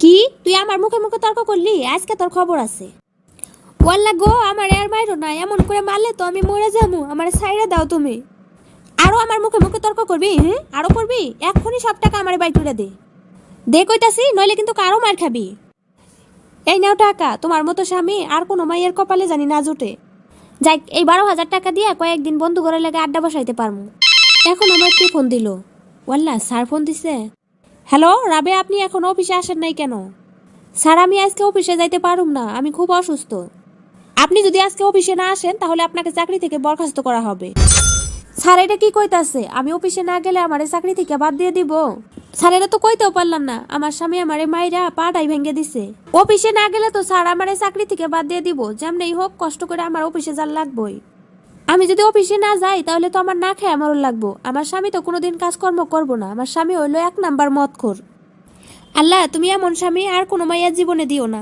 কি? তুই আমার মুখে মুখে তর্ক করলি? আজকে তোর খবর আছে। ওয়াল্লা গো, আমার এর মাইরো না, এমন করে মারলে তো আমি মরে যাব। আমার সাইডে দাও তুমি। আরও আমার মুখে মুখে তর্ক করবি হ্যাঁ? আরও করবি? এক্ষুনি সব টাকা আমার বাই তুলে দে। দে কইতাছি, নইলে কিন্তু কারও মার খাবি। এই নাও টাকা, তোমার মতো স্বামী আর কোনো মাইয়ের কপালে জানি না জুটে। যাই এই বারো হাজার টাকা দিয়ে কয়েকদিন বন্ধু ঘরে লেগে আড্ডা বসাইতে পারমু। এখন আমার কি ফোন দিল? ওয়াল্লা, স্যার ফোন দিছে? হ্যালো, রাবে, আপনি এখন অফিসে আসেন নাই কেন? স্যার, আমি আজকে অফিসে যাইতে পারুম না, আমি খুব অসুস্থ। আপনি যদি আজকে অফিসে না আসেন, তাহলে আপনাকে চাকরি থেকে বরখাস্ত করা হবে। স্যার, এটা কি কইতাছে? আমি অফিসে না গেলে আমারে চাকরি থেকে বাদ দিয়ে দিব? স্যার, এটা তো কইতেও পারলাম না, আমার স্বামী আমারে মাইরা পাটাই ভেঙে দিছে। অফিসে না গেলে তো স্যার আমারে চাকরি থেকে বাদ দিয়ে দিব, যেমনই হোক, কষ্ট করে আমার অফিসে যার লাগবই। আমি যদি অফিসে না যাই, তাহলে তো আমার না খেয়ে আমারও লাগবো। আমার স্বামী তো কোনোদিন কাজকর্ম করব না। আমার স্বামী হইল এক নাম্বার মতখোর আল্লাহ, তুমি এমন স্বামী আর কোনো মাইয়া জীবনে দিও না।